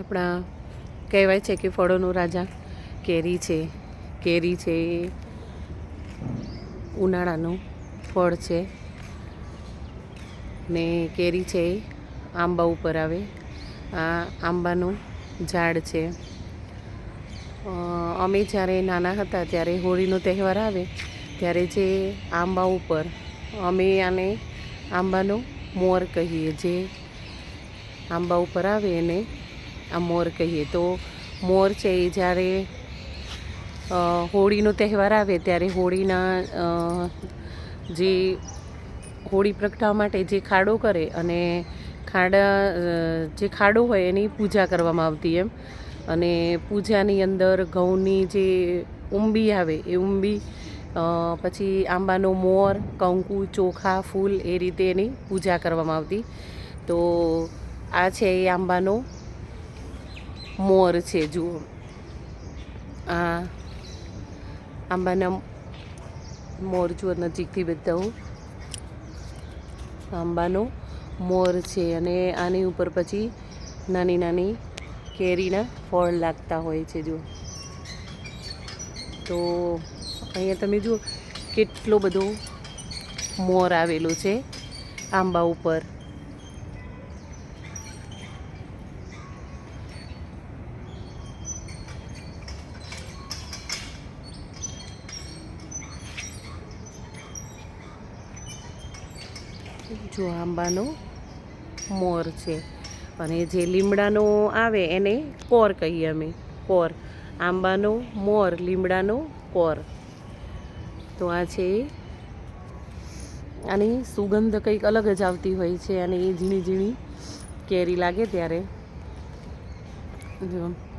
આપણા કહેવાય છે કે ફળોનો રાજા કેરી છે. કેરી છે ઉનાળાનું ફળ છે. ને કેરી છે એ આંબા ઉપર આવે. આ આંબાનું ઝાડ છે. અમે જ્યારે નાના હતા ત્યારે હોળીનો તહેવાર આવે ત્યારે જે આંબા ઉપર અમે આને આંબાનો મોર કહીએ જે આંબા ઉપર આવે એને આ મોર કહીએ તો મોર છે એ જ્યારે હોળીનો તહેવાર આવે ત્યારે હોળીના જે હોળી પ્રગટાવવા માટે જે ખાડો કરે અને ખાડા જે ખાડો હોય એની પૂજા કરવામાં આવતી એમ. અને પૂજાની અંદર ઘઉંની જે ઉંબી આવે એ ઉંબી પછી આંબાનો મોર, કંકુ, ચોખા, ફૂલ એ રીતે એની પૂજા કરવામાં આવતી. તો આ છે એ આંબાનો મોર છે, જુઓ. આ આંબાના મોર જુઓ, નજીકથી બતાવું આંબાનો મોર છે અને આની ઉપર પછી નાની નાની કેરીના ફળ લાગતા હોય છે, જુઓ. તો અહીંયા તમે જુઓ, કેટલો બધો મોર આવેલો છે આંબા ઉપર. જો આંબાનો મોર છે. અને જે લીમડાનો આવે એને કોર કહીએ અમે, કોર. આંબાનો મોર, લીમડાનો કોર. તો આ છે. આની સુગંધ કંઈક અલગ જ આવતી હોય છે અને એ ઝીણી ઝીણી કેરી લાગે ત્યારે. જો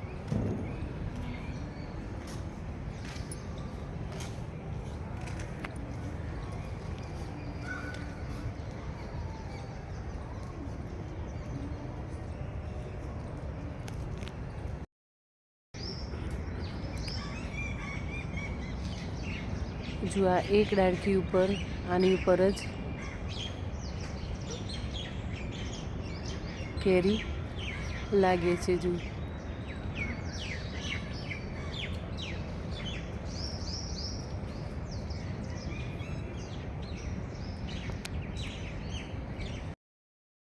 જો આ એક ડાળખી ઉપર, આની ઉપર જ કેરી લાગે છે જો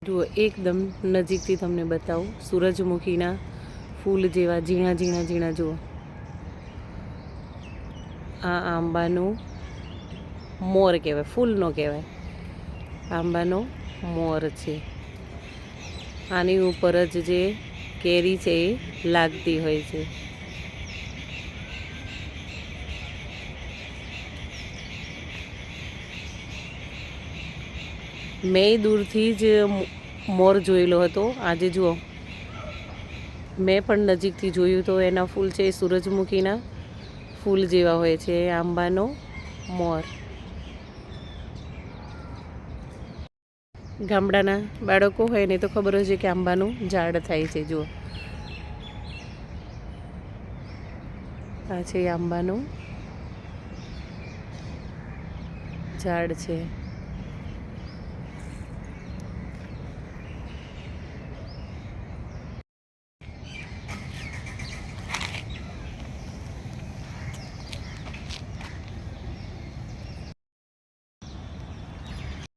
જુઓ, એકદમ નજીકથી તમને બતાવું, સૂરજમુખીના ફૂલ જેવા ઝીણા ઝીણા ઝીણા, જુઓ. આ આંબાનું મોર કહેવાય, ફૂલનો કહેવાય. આંબાનો મોર છે. આની ઉપર જ જે કેરી છે એ લાગતી હોય છે. મેં દૂરથી જ મોર જોયેલો હતો. આજે જુઓ. મેં પણ નજીકથી જોયું તો એના ફૂલ છે એ સૂરજમુખીના. ફૂલ જેવા હોય છે, આંબાનો મોર. ગામડાના બાળકો હોય ને તો ખબર હોય છે કે આંબાનું ઝાડ થાય છે, જુઓ. આ છે આંબાનું ઝાડ છે.